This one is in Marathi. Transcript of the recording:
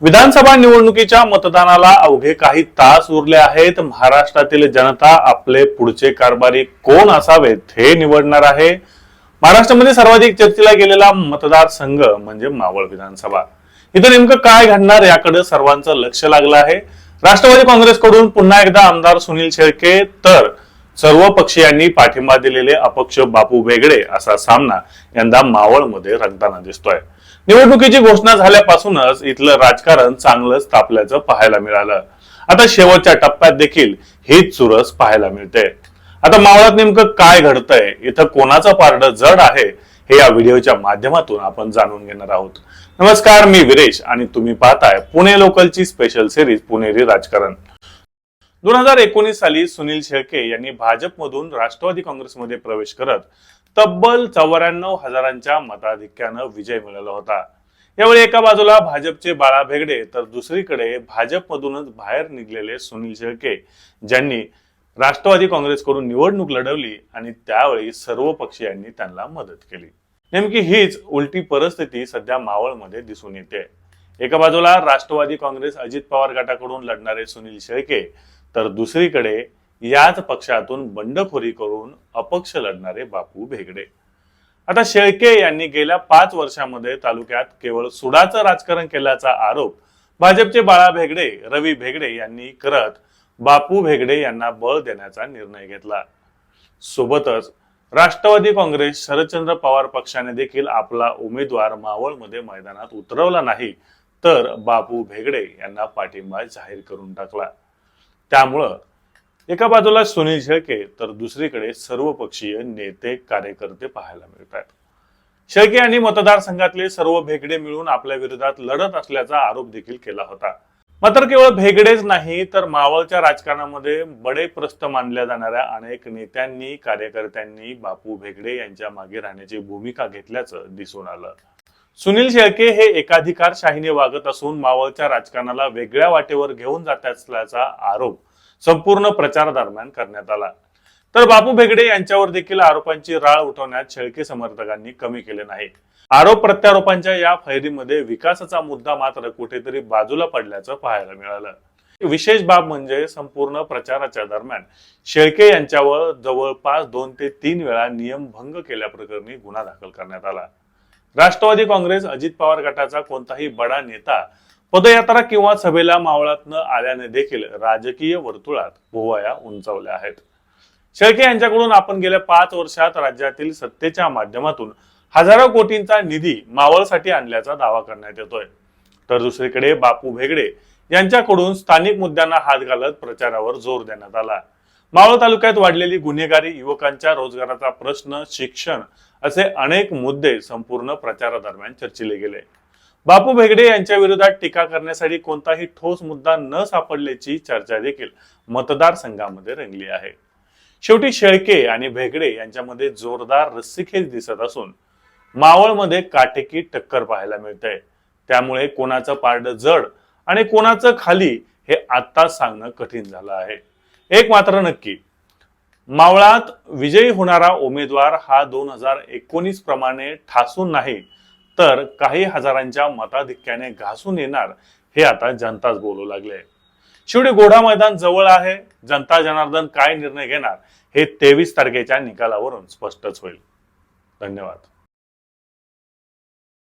विधानसभा निवडणुकीच्या मतदानाला अवघे काही तास उरले आहेत. महाराष्ट्रातील जनता आपले पुढचे कारभारी कोण असावेत हे निवडणार आहे. महाराष्ट्रामध्ये सर्वाधिक चर्चेला गेलेला मतदारसंघ म्हणजे मावळ विधानसभा. इथं नेमकं काय घडणार याकडे सर्वांचं लक्ष लागलं आहे. राष्ट्रवादी काँग्रेसकडून पुन्हा एकदा आमदार सुनील शेळके तर सर्व पक्षीयांनी पाठिंबा दिलेले अपक्ष बापू वेगळे असा सामना यंदा मावळमध्ये रंगताना दिसतोय. निवडणुकीची घोषणा झाल्यापासूनच इथलं राजकारण चांगलंच तापल्याचं पाहायला मिळालं. आता शेवटच्या टप्प्यात देखील हीच चुरस पाहायला मिळते. आता मावळात नेमकं काय घडतंय? इथं कोणाचं पारड जड आहे? हे या व्हिडिओच्या माध्यमातून आपण जाणून घेणार आहोत. नमस्कार मी विरेश आणि तुम्ही पाहताय पुणे लोकलची स्पेशल सिरीज पुणेरी राजकारण. दोन हजार एकोणीस साली सुनील शेळके यांनी भाजपमधून राष्ट्रवादी काँग्रेसमध्ये प्रवेश करत तब्बल चौऱ्याण्णव हजारांच्या मताधिक्यानं विजय मिळवला होता. यावेळी एका बाजूला भाजपचे बाळा भेगडे तर दुसरीकडे भाजपमधूनच बाहेर निघलेले सुनील शेळके ज्यांनी राष्ट्रवादी काँग्रेसकडून निवडणूक लढवली आणि त्यावेळी सर्व पक्षीयांनी त्यांना मदत केली. नेमकी हीच उलटी परिस्थिती सध्या मावळमध्ये दिसून येते. एका बाजूला राष्ट्रवादी काँग्रेस अजित पवार गटाकडून लढणारे सुनील शेळके तर दुसरीकडे याच पक्षातून बंडखोरी करून अपक्ष लढणारे बापू भेगडे. आता शेळके यांनी गेल्या पाच वर्षामध्ये तालुक्यात केवळ सुडाचं राजकारण केल्याचा आरोप भाजपचे बाळा भेगडे रवी भेगडे यांनी करत बापू भेगडे यांना बळ देण्याचा निर्णय घेतला. सोबतच राष्ट्रवादी काँग्रेस शरदचंद्र पवार पक्षाने देखील आपला उमेदवार मावळमध्ये मैदानात उतरवला नाही तर बापू भेगडे यांना पाठिंबा जाहीर करून टाकला. त्यामुळं एका बाजूला सुनील शेळके तर दुसरीकडे सर्वपक्षीय नेते कार्यकर्ते पाहायला मिळतात. शेळके यांनी मतदारसंघातले सर्व भेगडे मिळून आपल्या विरोधात लढत असल्याचा आरोप देखील केला होता. मात्र केवळ भेगडेच नाही तर मावळच्या राजकारणामध्ये बडे प्रस्त मानल्या जाणाऱ्या अनेक नेत्यांनी कार्यकर्त्यांनी बापू भेगडे यांच्या मागे राहण्याची भूमिका घेतल्याचं दिसून आलं. सुनील शेळके हे एकाधिकारशाहीने वागत असून मावळच्या राजकारणाला वेगळ्या वाटेवर घेऊन जात असल्याचा आरोप संपूर्ण प्रचार दरम्यान करण्यात आला. तर बापू भेगडे यांच्यावर देखील आरोपांची राळ उठवण्यात शेळके समर्थकांनी कमी केले नाही आरोप प्रत्यारोपांच्या या फैरीमध्ये विकासाचा मुद्दा मात्र कुठेतरी बाजूला पडल्याचं पाहायला मिळालं. विशेष बाब म्हणजे संपूर्ण प्रचाराच्या दरम्यान शेळके यांच्यावर जवळपास दोन ते तीन वेळा नियमभंग केल्याप्रकरणी गुन्हा दाखल करण्यात आला. राष्ट्रवादी काँग्रेस अजित पवार गटाचा कोणताही बडा नेता पदयात्रा किंवा सभेला मावळात न आल्याने देखील राजकीय वर्तुळात भुवया उंचावल्या आहेत. शेळके यांच्याकडून आपण गेल्या पाच वर्षात राज्यातील सत्तेच्या माध्यमातून हजारो कोटींचा निधी मावळसाठी आणल्याचा दावा करण्यात येतोय. तर दुसरीकडे बापू भेगडे यांच्याकडून स्थानिक मुद्द्यांना हात घालत प्रचारावर जोर देण्यात आला. मावळ तालुक्यात वाढलेली गुन्हेगारी युवकांच्या रोजगाराचा प्रश्न शिक्षण असे अनेक मुद्दे संपूर्ण प्रचारादरम्यान चर्चिले गेले. बापू भेगडे यांच्या विरोधात टीका करण्यासाठी कोणताही ठोस मुद्दा न सापडल्याची चर्चा देखील मतदारसंघामध्ये रंगली आहे. शेवटी शेळके आणि भेगडे यांच्यामध्ये जोरदार रस्सीखेच दिसत असून मावळमध्ये काटेकी टक्कर पाहायला मिळते. त्यामुळे कोणाचं पारड जड आणि कोणाचं खाली हे आत्ताच सांगणं कठीण झालं आहे. एक मात्र नक्की मावळात विजयी होणारा उमेदवार हा दोन हजार एकोणीस प्रमाणे ठासून नाही तर काही हजारांच्या मताधिक्याने घासून येणार हे आता जनताच बोलू लागले. शेवटी गोढा मैदान जवळ आहे जनता जनार्दन काय निर्णय घेणार हे तेवीस तारखेच्या निकालावरून स्पष्टच होईल. धन्यवाद.